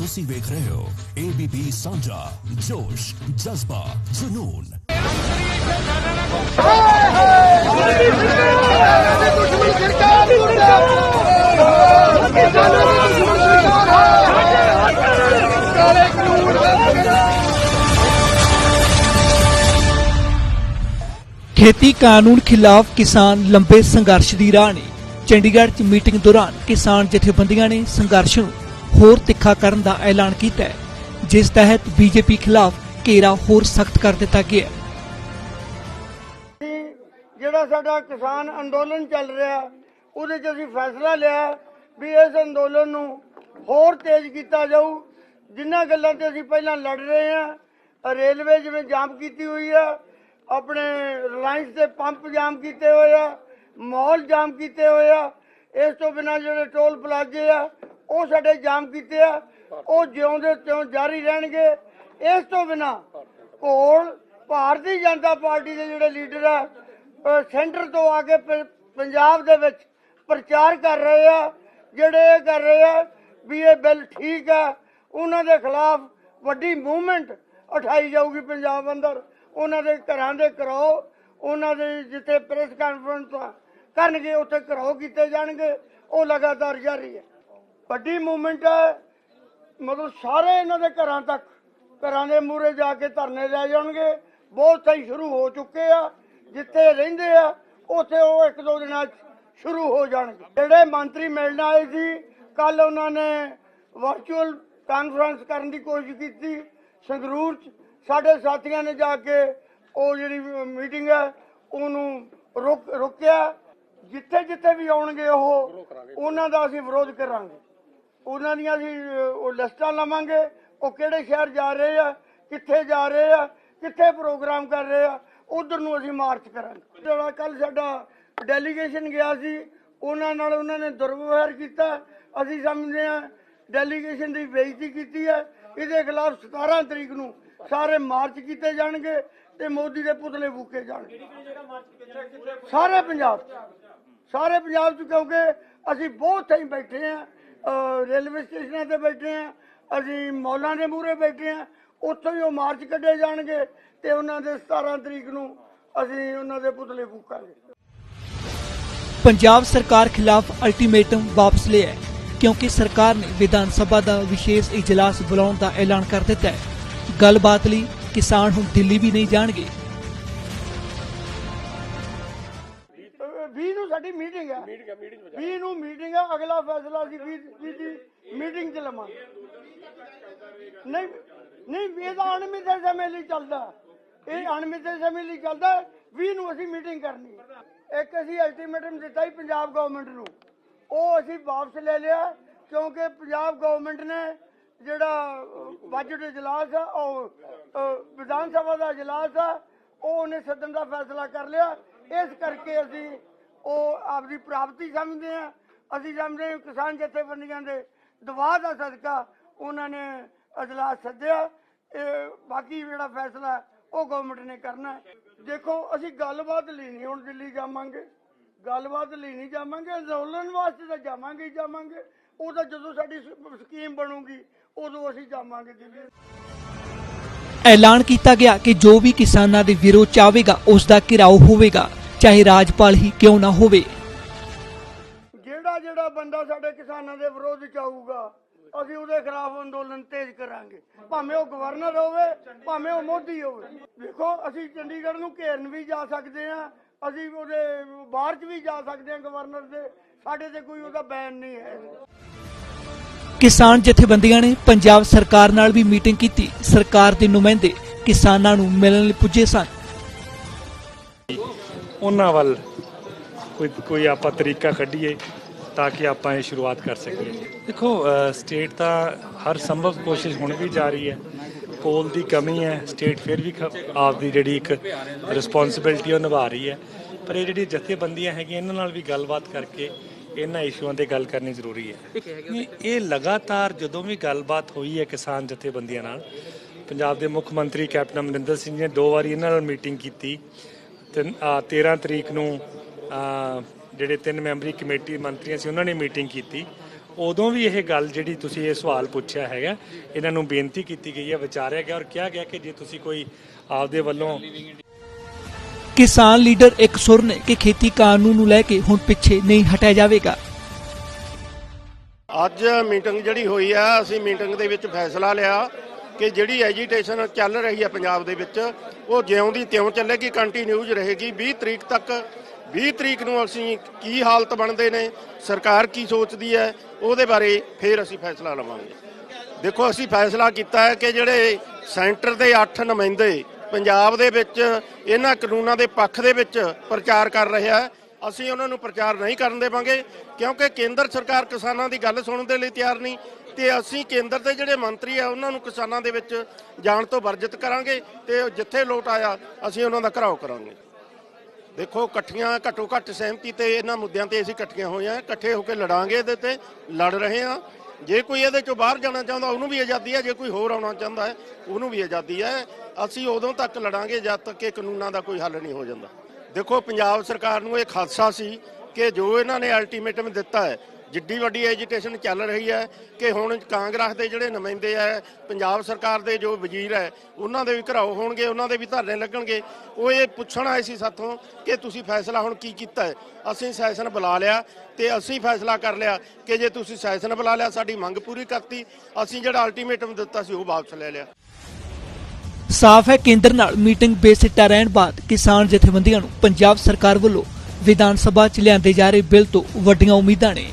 ਤੁਸੀਂ ਵੇਖ ਰਹੇ ਹੋ ABP ਸਾਂਝਾ, ਜੋਸ਼, ਜਜ਼ਬਾ, ਜਨੂਨ। ਖੇਤੀ ਕਾਨੂੰਨ ਖਿਲਾਫ ਕਿਸਾਨ ਲੰਬੇ ਸੰਘਰਸ਼ ਦੀ ਰਾਹ ਨੇ। ਚੰਡੀਗੜ੍ਹ 'ਚ ਮੀਟਿੰਗ ਦੌਰਾਨ ਕਿਸਾਨ ਜਥੇਬੰਦੀਆਂ ਨੇ ਸੰਘਰਸ਼ ਨੂੰ ਹੋਰ ਤਿੱਖਾ ਕਰਨ ਦਾ ਐਲਾਨ ਕੀਤਾ ਹੈ, ਜਿਸ ਤਹਿਤ ਬੀਜੇਪੀ ਖਿਲਾਫ ਘੇਰਾ ਹੋਰ ਸਖਤ ਕਰ ਦਿੱਤਾ ਗਿਆ ਹੈ। ਜਿਹੜਾ ਸਾਡਾ ਕਿਸਾਨ ਅੰਦੋਲਨ ਚੱਲ ਰਿਹਾ, ਉਹਦੇ 'ਚ ਅਸੀਂ ਫੈਸਲਾ ਲਿਆ ਵੀ ਇਸ ਅੰਦੋਲਨ ਨੂੰ ਹੋਰ ਤੇਜ਼ ਕੀਤਾ ਜਾਊ। ਜਿੰਨਾਂ ਗੱਲਾਂ ਤੇ ਅਸੀਂ ਪਹਿਲਾਂ ਲੜ ਰਹੇ ਆ ਰੇਲਵੇ ਜਿਵੇਂ ਜਾਮ ਕੀਤੀ ਹੋਈ ਆ, ਆਪਣੇ ਰਿਲਾਇੰਸ ਦੇ ਪੰਪ ਜਾਮ ਕੀਤੇ ਹੋਏ ਆ ਮਾਲ ਜਾਮ ਕੀਤੇ ਹੋਏ ਆ, ਇਸ ਤੋਂ ਬਿਨਾਂ ਜਿਹੜੇ ਟੋਲ ਪਲਾਜ਼ੇ ਆ ਉਹ ਸਾਡੇ ਜਾਮ ਕੀਤੇ ਆ, ਉਹ ਜਿਉਂ ਦੇ ਤਿਉਂ ਜਾਰੀ ਰਹਿਣਗੇ। ਇਸ ਤੋਂ ਬਿਨਾਂ ਕੋਲ ਭਾਰਤੀ ਜਨਤਾ ਪਾਰਟੀ ਦੇ ਜਿਹੜੇ ਲੀਡਰ ਆ ਸੈਂਟਰ ਤੋਂ ਆ ਕੇ ਪੰਜਾਬ ਦੇ ਵਿੱਚ ਪ੍ਰਚਾਰ ਕਰ ਰਹੇ ਆ, ਜਿਹੜੇ ਇਹ ਕਰ ਰਹੇ ਆ ਵੀ ਇਹ ਬਿੱਲ ਠੀਕ ਆ, ਉਹਨਾਂ ਦੇ ਖਿਲਾਫ ਵੱਡੀ ਮੂਵਮੈਂਟ ਉਠਾਈ ਜਾਊਗੀ ਪੰਜਾਬ ਅੰਦਰ। ਉਹਨਾਂ ਦੇ ਘਰਾਂ ਦੇ ਕਰਾਓ ਉਹਨਾਂ ਦੇ ਜਿੱਥੇ ਪ੍ਰੈਸ ਕਾਨਫਰੰਸ ਕਰਨਗੇ, ਉੱਥੇ ਕਰਾਓ ਕੀਤੇ ਜਾਣਗੇ, ਉਹ ਲਗਾਤਾਰ ਜਾਰੀ ਹੈ ਵੱਡੀ ਮੂਵਮੈਂਟ ਹੈ। ਮਤਲਬ ਸਾਰੇ ਇਹਨਾਂ ਦੇ ਘਰਾਂ ਤੱਕ, ਘਰਾਂ ਦੇ ਮੂਹਰੇ ਜਾ ਕੇ ਧਰਨੇ ਲੈ ਜਾਣਗੇ। ਬਹੁਤ ਸਹੀ ਸ਼ੁਰੂ ਹੋ ਚੁੱਕੇ ਆ। ਜਿੱਥੇ ਰਹਿੰਦੇ ਆ, ਉੱਥੇ ਉਹ ਇੱਕ ਦੋ ਦਿਨਾਂ 'ਚ ਸ਼ੁਰੂ ਹੋ ਜਾਣਗੇ। ਜਿਹੜੇ ਮੰਤਰੀ ਮਿਲਣ ਆਏ ਸੀ ਕੱਲ ਉਹਨਾਂ ਨੇ ਵਰਚੁਅਲ ਕਾਨਫਰੰਸ ਕਰਨ ਦੀ ਕੋਸ਼ਿਸ਼ ਕੀਤੀ ਸੰਗਰੂਰ 'ਚ। ਸਾਡੇ ਸਾਥੀਆਂ ਨੇ ਜਾ ਕੇ ਉਹ ਜਿਹੜੀ ਮੀਟਿੰਗ ਹੈ, ਉਹਨੂੰ ਰੋਕ ਰੋਕਿਆ ਜਿੱਥੇ ਜਿੱਥੇ ਵੀ ਆਉਣਗੇ ਉਹ, ਉਹਨਾਂ ਦਾ ਅਸੀਂ ਵਿਰੋਧ ਕਰਾਂਗੇ। ਉਹਨਾਂ ਦੀਆਂ ਅਸੀਂ ਅਹ, ਉਹ ਲਿਸਟਾਂ ਲਵਾਂਗੇ ਉਹ ਕਿਹੜੇ ਸ਼ਹਿਰ ਜਾ ਰਹੇ ਆ ਕਿੱਥੇ ਜਾ ਰਹੇ ਆ ਕਿੱਥੇ ਪ੍ਰੋਗਰਾਮ ਕਰ ਰਹੇ ਆ ਉਧਰ ਨੂੰ ਅਸੀਂ ਮਾਰਚ ਕਰਾਂਗੇ। ਜਿਹੜਾ ਕੱਲ ਸਾਡਾ ਡੈਲੀਗੇਸ਼ਨ ਗਿਆ ਸੀ ਉਹਨਾਂ ਨਾਲ ਉਹਨਾਂ ਨੇ ਦੁਰਵਿਵਹਾਰ ਕੀਤਾ। ਅਸੀਂ ਸਮਝਦੇ ਆ ਡੈਲੀਗੇਸ਼ਨ ਦੀ ਬੇਇੱਜ਼ਤੀ ਕੀਤੀ ਹੈ। ਇਹਦੇ ਖਿਲਾਫ 17 ਤਰੀਕ ਨੂੰ ਸਾਰੇ ਮਾਰਚ ਕੀਤੇ ਜਾਣਗੇ ਤੇ ਮੋਦੀ ਦੇ ਪੁਤਲੇ ਫੂਕੇ ਜਾਣਗੇ। ਸਾਰੇ ਪੰਜਾਬ 'ਚ। ਸਾਰੇ ਪੰਜਾਬ 'ਚ ਕਿਉਂਕਿ ਅਸੀਂ ਬਹੁਤ ਥਾਈਂ ਬੈਠੇ ਆ ਰੇਲਵੇ ਸਟੇਸ਼ਨਾਂ ਤੇ ਬੈਠੇ ਆ। ਅਸੀਂ ਮੌਲਾਂ ਦੇ ਮੂਹਰੇ ਬੈਠੇ ਆ। ਉੱਥੋਂ ਹੀ ਉਹ ਮਾਰਚ ਕੱਢੇ ਜਾਣਗੇ ਤੇ ਉਹਨਾਂ ਦੇ 17 ਤਰੀਕ ਨੂੰ ਅਸੀਂ ਉਹਨਾਂ ਦੇ ਪੁਤਲੇ ਫੂਕਾਂਗੇ। ਪੰਜਾਬ ਸਰਕਾਰ ਖਿਲਾਫ ਅਲਟੀਮੇਟਮ ਵਾਪਸ ਲਿਆ ਹੈ, ਕਿਉਂਕਿ ਸਰਕਾਰ ਨੇ ਵਿਧਾਨ ਸਭਾ ਦਾ ਵਿਸ਼ੇਸ਼ ਇਜਲਾਸ ਬੁਲਾਉਣ ਦਾ ਐਲਾਨ ਕਰ ਦਿੱਤਾ ਹੈ। ਗੱਲਬਾਤ ਲਈ ਕਿਸਾਨ ਹੁਣ ਦਿੱਲੀ ਵੀ ਨਹੀਂ ਜਾਣਗੇ। ਮੀਟਿੰਗ ਹੈ 20 ਨੂੰ ਮੀਟਿੰਗ ਹੈ, ਅਗਲਾ ਫੈਸਲਾ ਅਸੀਂ 20 ਦੀ ਮੀਟਿੰਗ 'ਚ ਲਵਾਂਗੇ। ਨਹੀਂ ਨਹੀਂ ਇਹ ਤਾਂ ਅਣਮਿੱਥੇ ਸਮੇਂ ਲਈ ਚੱਲਦਾ। ਇਹ ਅਣਮਿੱਥੇ ਸਮੇਂ ਲਈ ਚੱਲਦਾ 20 ਨੂੰ ਅਸੀਂ ਮੀਟਿੰਗ ਕਰਨੀ ਇੱਕ ਅਸੀਂ ਅਲਟੀਮੇਟਮ ਦਿੱਤਾ ਹੀ ਪੰਜਾਬ ਗਵਰਨਮੈਂਟ ਨੂੰ। ਉਹ ਅਸੀਂ ਵਾਪਸ ਲੈ ਲਿਆ, ਕਿਉਂਕਿ ਪੰਜਾਬ ਗਵਰਨਮੈਂਟ ਨੇ ਜਿਹੜਾ ਬਜਟ ਇਜਲਾਸ ਆ, ਉਹ ਵਿਧਾਨ ਸਭਾ ਦਾ ਇਜਲਾਸ ਆ, ਉਹ ਉਹਨੇ ਸੱਦਣ ਦਾ ਫੈਸਲਾ ਕਰ ਲਿਆ। ਇਸ ਕਰਕੇ ਅਸੀਂ ਉਹ ਆਪਦੀ ਪ੍ਰਾਪਤੀ ਸਮਝਦੇ ਆ। ਅਸੀਂ ਸਮਝਦੇ ਹਾਂ ਕਿਸਾਨ ਜਥੇਬੰਦੀਆਂ ਦੇ ਦਬਾਅ ਦਾ ਸਦਕਾ ਉਹਨਾਂ ਨੇ ਅਜਲਾਸ ਸੱਦਿਆ। ਇਹ ਬਾਕੀ ਜਿਹੜਾ ਫੈਸਲਾ ਉਹ ਗਵਰਨਮੈਂਟ ਨੇ ਕਰਨਾ। ਦੇਖੋ, ਅਸੀਂ ਗੱਲਬਾਤ ਲਈ ਨਹੀਂ ਹੁਣ ਦਿੱਲੀ ਜਾਵਾਂਗੇ। ਗੱਲਬਾਤ ਲਈ ਨਹੀਂ ਜਾਵਾਂਗੇ, ਅੰਦੋਲਨ ਵਾਸਤੇ ਤਾਂ ਜਾਵਾਂਗੇ ਹੀ ਜਾਵਾਂਗੇ। ਉਹ ਤਾਂ ਜਦੋਂ ਸਾਡੀ ਸਕੀਮ ਬਣੂਗੀ, ਉਦੋਂ ਅਸੀਂ ਜਾਵਾਂਗੇ ਦਿੱਲੀ। ਐਲਾਨ ਕੀਤਾ ਗਿਆ ਕਿ ਜੋ ਵੀ ਕਿਸਾਨਾਂ ਦੇ ਵਿਰੋਧ ਚਾਹੇਗਾ ਉਸ ਦਾ ਘਿਰਾਓ ਹੋਵੇਗਾ। ਚਾਹੇ ਰਾਜਪਾਲ ਹੀ ਕਿਉਂ ਨਾ ਹੋਵੇ। ਜਿਹੜਾ ਜਿਹੜਾ ਬੰਦਾ ਸਾਡੇ ਕਿਸਾਨਾਂ ਦੇ ਵਿਰੋਧ ਚ ਆਊਗਾ ਅਸੀਂ ਉਹਦੇ ਖਿਲਾਫ ਅੰਦੋਲਨ ਤੇਜ਼ ਕਰਾਂਗੇ। ਭਾਵੇਂ ਉਹ ਗਵਰਨਰ ਹੋਵੇ ਭਾਵੇਂ ਉਹ ਮੋਦੀ ਹੋਵੇ। ਦੇਖੋ ਅਸੀਂ ਚੰਡੀਗੜ੍ਹ ਨੂੰ ਘੇਰਨ ਵੀ ਜਾ ਸਕਦੇ ਆ ਅਸੀਂ ਉਹਦੇ ਬਾਹਰ ਚ ਵੀ ਜਾ ਸਕਦੇ ਆ ਗਵਰਨਰ ਦੇ। ਸਾਡੇ ਤੇ ਕੋਈ ਉਹਦਾ ਬੈਨ ਨਹੀਂ ਹੈ। ਕਿਸਾਨ ਜਥੇਬੰਦੀਆਂ ਨੇ ਪੰਜਾਬ ਸਰਕਾਰ ਨਾਲ ਵੀ ਮੀਟਿੰਗ ਕੀਤੀ। ਸਰਕਾਰ ਦੇ ਨੁਮਾਇੰਦੇ ਕਿਸਾਨਾਂ ਨੂੰ ਮਿਲਣ ਲਈ ਪੁੱਜੇ ਸਨ। ਉਹਨਾਂ ਵੱਲ ਕੋਈ ਕੋਈ ਆਪਾਂ ਤਰੀਕਾ ਕੱਢੀਏ ਤਾਂ ਕਿ ਆਪਾਂ ਇਹ ਸ਼ੁਰੂਆਤ ਕਰ ਸਕੀਏ। ਦੇਖੋ ਸਟੇਟ ਤਾਂ ਹਰ ਸੰਭਵ ਕੋਸ਼ਿਸ਼ ਹੁਣ ਵੀ ਜਾਰੀ ਹੈ। ਕੋਲ ਦੀ ਕਮੀ ਹੈ ਸਟੇਟ ਫਿਰ ਵੀ ਖ- ਆਪਦੀ ਜਿਹੜੀ ਇੱਕ ਰਿਸਪੌਂਸਿਬਿਲਟੀ ਉਹ ਨਿਭਾ ਰਹੀ ਹੈ। ਪਰ ਇਹ ਜਿਹੜੀ ਜਥੇਬੰਦੀਆਂ ਹੈਗੀਆਂ, ਇਹਨਾਂ ਨਾਲ ਵੀ ਗੱਲਬਾਤ ਕਰਕੇ ਇਹਨਾਂ ਇਸ਼ੂਆਂ ਤੇ ਗੱਲ ਕਰਨੀ ਜ਼ਰੂਰੀ ਹੈ। ਇਹ ਲਗਾਤਾਰ ਜਦੋਂ ਵੀ ਗੱਲਬਾਤ ਹੋਈ ਹੈ ਕਿਸਾਨ ਜਥੇਬੰਦੀਆਂ ਨਾਲ, ਪੰਜਾਬ ਦੇ ਮੁੱਖ ਮੰਤਰੀ ਕੈਪਟਨ ਅਮਰਿੰਦਰ ਸਿੰਘ ਨੇ ਦੋ ਵਾਰੀ ਇਹਨਾਂ ਨਾਲ ਮੀਟਿੰਗ ਕੀਤੀ। 13 ਤਰੀਕ ਨੂੰ ਜਿਹੜੇ ਤਿੰਨ ਮੈਂਬਰੀ ਕਮੇਟੀ ਮੰਤਰੀਆਂ ਸੀ ਉਹਨਾਂ ਨੇ ਮੀਟਿੰਗ ਕੀਤੀ। ਉਦੋਂ ਵੀ ਇਹ ਗੱਲ ਜਿਹੜੀ ਤੁਸੀਂ ਇਹ ਸਵਾਲ ਪੁੱਛਿਆ ਹੈਗਾ ਇਹਨਾਂ ਨੂੰ ਬੇਨਤੀ ਕੀਤੀ ਗਈ ਹੈ ਵਿਚਾਰਿਆ ਗਿਆ ਔਰ ਕਿਹਾ ਗਿਆ ਕਿ ਜੇ ਤੁਸੀਂ ਕੋਈ ਆਪਦੇ ਵੱਲੋਂ ਕਿਸਾਨ ਲੀਡਰ ਇੱਕ ਸੁਰ ਨੇ ਕਿ ਖੇਤੀ ਕਾਨੂੰਨ ਨੂੰ ਲੈ ਕੇ ਹੁਣ ਪਿੱਛੇ ਨਹੀਂ ਹਟਿਆ ਜਾਵੇਗਾ। ਅੱਜ ਮੀਟਿੰਗ ਜਿਹੜੀ ਹੋਈ ਆ ਅਸੀਂ ਮੀਟਿੰਗ ਦੇ ਵਿੱਚ ਫੈਸਲਾ ਲਿਆ। ਕਿ ਜਿਹੜੀ ਐਜੀਟੇਸ਼ਨ ਚੱਲ ਰਹੀ ਹੈ ਪੰਜਾਬ ਦੇ ਵਿੱਚ, ਉਹ ਜਿਉਂ ਦੀ ਤਿਉਂ ਚੱਲੇਗੀ ਕੰਟੀਨਿਊਜ ਰਹੇਗੀ। 20 ਤਰੀਕ ਤੱਕ 20 ਤਰੀਕ ਨੂੰ ਅਸੀਂ ਕੀ ਹਾਲਤ ਬਣਦੇ ਨੇ, ਸਰਕਾਰ ਕੀ ਸੋਚਦੀ ਹੈ, ਉਹਦੇ ਬਾਰੇ ਫਿਰ ਅਸੀਂ ਫੈਸਲਾ ਲਵਾਂਗੇ। ਦੇਖੋ, ਅਸੀਂ ਫੈਸਲਾ ਕੀਤਾ ਹੈ ਕਿ ਜਿਹੜੇ ਸੈਂਟਰ ਦੇ 8 ਨੁਮਾਇੰਦੇ ਪੰਜਾਬ ਦੇ ਵਿੱਚ, ਇਹਨਾਂ ਕਾਨੂੰਨਾਂ ਦੇ ਪੱਖ ਦੇ ਵਿੱਚ ਪ੍ਰਚਾਰ ਕਰ ਰਿਹਾ ਹੈ ਅਸੀਂ ਉਹਨਾਂ ਨੂੰ ਪ੍ਰਚਾਰ ਨਹੀਂ ਕਰਨ ਦੇਵਾਂਗੇ, ਕਿਉਂਕਿ ਕੇਂਦਰ ਸਰਕਾਰ ਕਿਸਾਨਾਂ ਦੀ ਗੱਲ ਸੁਣਨ ਦੇ ਲਈ ਤਿਆਰ ਨਹੀਂ। ਤੇ ਅਸੀਂ ਕੇਂਦਰ ਦੇ ਜਿਹੜੇ ਮੰਤਰੀ ਆ, ਉਹਨਾਂ ਨੂੰ ਕਿਸਾਨਾਂ ਦੇ ਵਿੱਚ ਜਾਣ ਤੋਂ ਵਰਜਿਤ ਕਰਾਂਗੇ ਤੇ ਜਿੱਥੇ ਲੋਟ ਆਇਆ, ਅਸੀਂ ਉਹਨਾਂ ਦਾ ਘਰਾਓ ਕਰਾਂਗੇ। ਦੇਖੋ, ਇਕੱਠੀਆਂ ਘੱਟੋ ਘੱਟ ਸਹਿਮਤੀ ਤੇ ਇਹਨਾਂ ਮੁੱਦਿਆਂ ਤੇ ਅਸੀਂ ਇਕੱਠੀਆਂ ਹੋਈਆਂ, ਇਕੱਠੇ ਹੋ ਕੇ ਲੜਾਂਗੇ ਇਹਦੇ ਤੇ, ਲੜ ਰਹੇ ਹਾਂ। ਜੇ ਕੋਈ ਇਹਦੇ ਚੋਂ ਬਾਹਰ ਜਾਣਾ ਚਾਹੁੰਦਾ, ਉਹਨੂੰ ਵੀ ਆਜ਼ਾਦੀ ਹੈ, ਜੇ ਕੋਈ ਹੋਰ ਆਉਣਾ ਚਾਹੁੰਦਾ ਹੈ, ਉਹਨੂੰ ਵੀ ਆਜ਼ਾਦੀ ਹੈ। ਅਸੀਂ ਉਦੋਂ ਤੱਕ ਲੜਾਂਗੇ ਜਦ ਤੱਕ ਕਿ ਕਾਨੂੰਨਾਂ ਦਾ ਕੋਈ ਹੱਲ ਨਹੀਂ ਹੋ ਜਾਂਦਾ। ਦੇਖੋ, ਪੰਜਾਬ ਸਰਕਾਰ ਨੂੰ ਇਹ ਖਾਦਸਾ ਸੀ ਕਿ ਜੋ ਇਹਨਾਂ ਨੇ ਅਲਟੀਮੇਟਮ ਦਿੱਤਾ ਹੈ, ਜਿੱਡੀ ਵੱਡੀ ਐਜੀਟੇਸ਼ਨ ਚੱਲ ਰਹੀ ਹੈ ਕਿ ਹੁਣ ਕਾਂਗਰਸ ਦੇ ਜਿਹੜੇ ਨੁਮਾਇੰਦੇ ਆ, ਪੰਜਾਬ ਸਰਕਾਰ ਦੇ ਜੋ ਵਜ਼ੀਰ ਹੈ, ਉਹਨਾਂ ਦੇ ਵੀ ਘਰਾਓ ਹੋਣਗੇ, ਉਹਨਾਂ ਦੇ ਵੀ ਧਰਨੇ ਲੱਗਣਗੇ। ਉਹ ਇਹ ਪੁੱਛਣ ਆਏ ਸੀ ਸਾਥੋਂ ਕਿ ਤੁਸੀਂ ਫੈਸਲਾ ਹੁਣ ਕੀ ਕੀਤਾ ਹੈ? ਅਸੀਂ ਸੈਸ਼ਨ ਬੁਲਾ ਲਿਆ ਤੇ ਅਸੀਂ ਫੈਸਲਾ ਕਰ ਲਿਆ ਕਿ ਜੇ ਤੁਸੀਂ ਸੈਸ਼ਨ ਬੁਲਾ ਲਿਆ, ਸਾਡੀ ਮੰਗ ਪੂਰੀ ਕਰਤੀ। ਅਸੀਂ ਜਿਹੜਾ ਅਲਟੀਮੇਟਮ ਦਿੱਤਾ ਸੀ, ਉਹ ਵਾਪਸ ਲੈ ਲਿਆ। ਸਾਫ਼ ਹੈ ਕੇਂਦਰ ਨਾਲ ਮੀਟਿੰਗ ਬੇਸਿੱਟਾ ਰਹਿਣ ਬਾਅਦ ਕਿਸਾਨ ਜਥੇਬੰਦੀਆਂ ਨੂੰ ਪੰਜਾਬ ਸਰਕਾਰ ਵੱਲੋਂ ਵਿਧਾਨ ਸਭਾ 'ਚ ਲਿਆਂਦੇ ਜਾ ਰਹੇ ਬਿੱਲ ਤੋਂ ਵੱਡੀਆਂ ਉਮੀਦਾਂ ਨੇ।